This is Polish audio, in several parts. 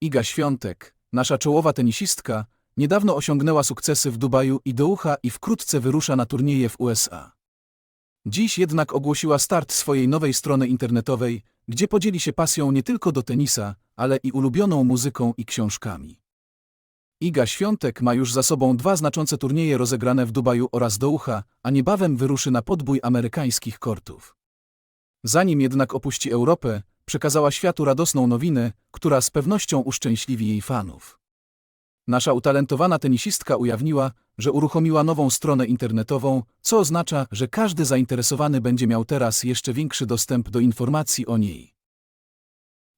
Iga Świątek, nasza czołowa tenisistka, niedawno osiągnęła sukcesy w Dubaju i Doha i wkrótce wyrusza na turnieje w USA. Dziś jednak ogłosiła start swojej nowej strony internetowej, gdzie podzieli się pasją nie tylko do tenisa, ale i ulubioną muzyką i książkami. Iga Świątek ma już za sobą dwa znaczące turnieje rozegrane w Dubaju oraz Doha, a niebawem wyruszy na podbój amerykańskich kortów. Zanim jednak opuści Europę, przekazała światu radosną nowinę, która z pewnością uszczęśliwi jej fanów. Nasza utalentowana tenisistka ujawniła, że uruchomiła nową stronę internetową, co oznacza, że każdy zainteresowany będzie miał teraz jeszcze większy dostęp do informacji o niej.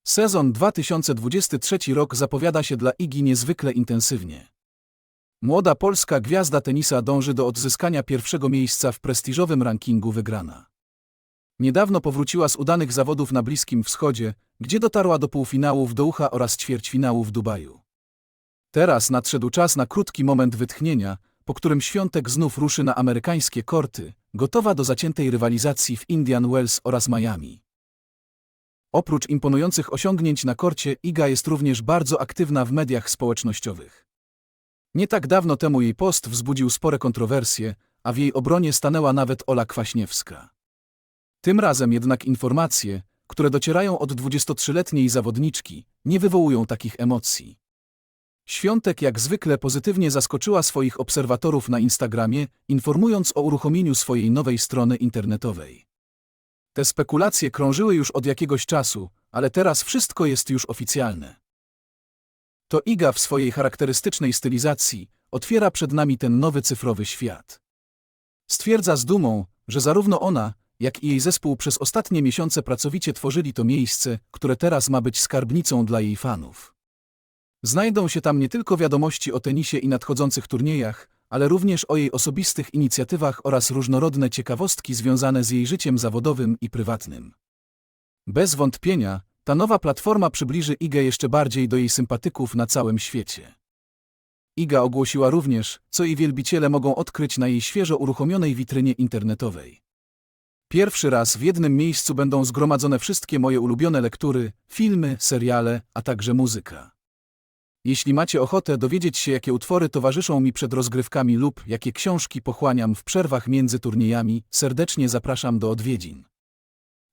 Sezon 2023 rok zapowiada się dla Igi niezwykle intensywnie. Młoda polska gwiazda tenisa dąży do odzyskania pierwszego miejsca w prestiżowym rankingu wygrana. Niedawno powróciła z udanych zawodów na Bliskim Wschodzie, gdzie dotarła do półfinału w Doha oraz ćwierćfinału w Dubaju. Teraz nadszedł czas na krótki moment wytchnienia, po którym Świątek znów ruszy na amerykańskie korty, gotowa do zaciętej rywalizacji w Indian Wells oraz Miami. Oprócz imponujących osiągnięć na korcie, Iga jest również bardzo aktywna w mediach społecznościowych. Nie tak dawno temu jej post wzbudził spore kontrowersje, a w jej obronie stanęła nawet Ola Kwaśniewska. Tym razem jednak informacje, które docierają od 23-letniej zawodniczki, nie wywołują takich emocji. Świątek jak zwykle pozytywnie zaskoczyła swoich obserwatorów na Instagramie, informując o uruchomieniu swojej nowej strony internetowej. Te spekulacje krążyły już od jakiegoś czasu, ale teraz wszystko jest już oficjalne. To Iga w swojej charakterystycznej stylizacji otwiera przed nami ten nowy cyfrowy świat. Stwierdza z dumą, że zarówno ona, jak i jej zespół przez ostatnie miesiące pracowicie tworzyli to miejsce, które teraz ma być skarbnicą dla jej fanów. Znajdą się tam nie tylko wiadomości o tenisie i nadchodzących turniejach, ale również o jej osobistych inicjatywach oraz różnorodne ciekawostki związane z jej życiem zawodowym i prywatnym. Bez wątpienia, ta nowa platforma przybliży Igę jeszcze bardziej do jej sympatyków na całym świecie. Iga ogłosiła również, co jej wielbiciele mogą odkryć na jej świeżo uruchomionej witrynie internetowej. Pierwszy raz w jednym miejscu będą zgromadzone wszystkie moje ulubione lektury, filmy, seriale, a także muzyka. Jeśli macie ochotę dowiedzieć się, jakie utwory towarzyszą mi przed rozgrywkami lub jakie książki pochłaniam w przerwach między turniejami, serdecznie zapraszam do odwiedzin.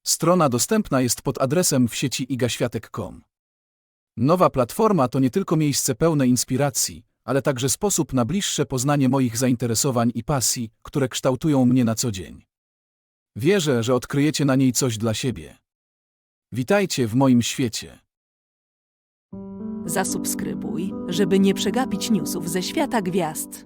Strona dostępna jest pod adresem w sieci igaświatek.com. Nowa platforma to nie tylko miejsce pełne inspiracji, ale także sposób na bliższe poznanie moich zainteresowań i pasji, które kształtują mnie na co dzień. Wierzę, że odkryjecie na niej coś dla siebie. Witajcie w moim świecie. Zasubskrybuj, żeby nie przegapić newsów ze świata gwiazd.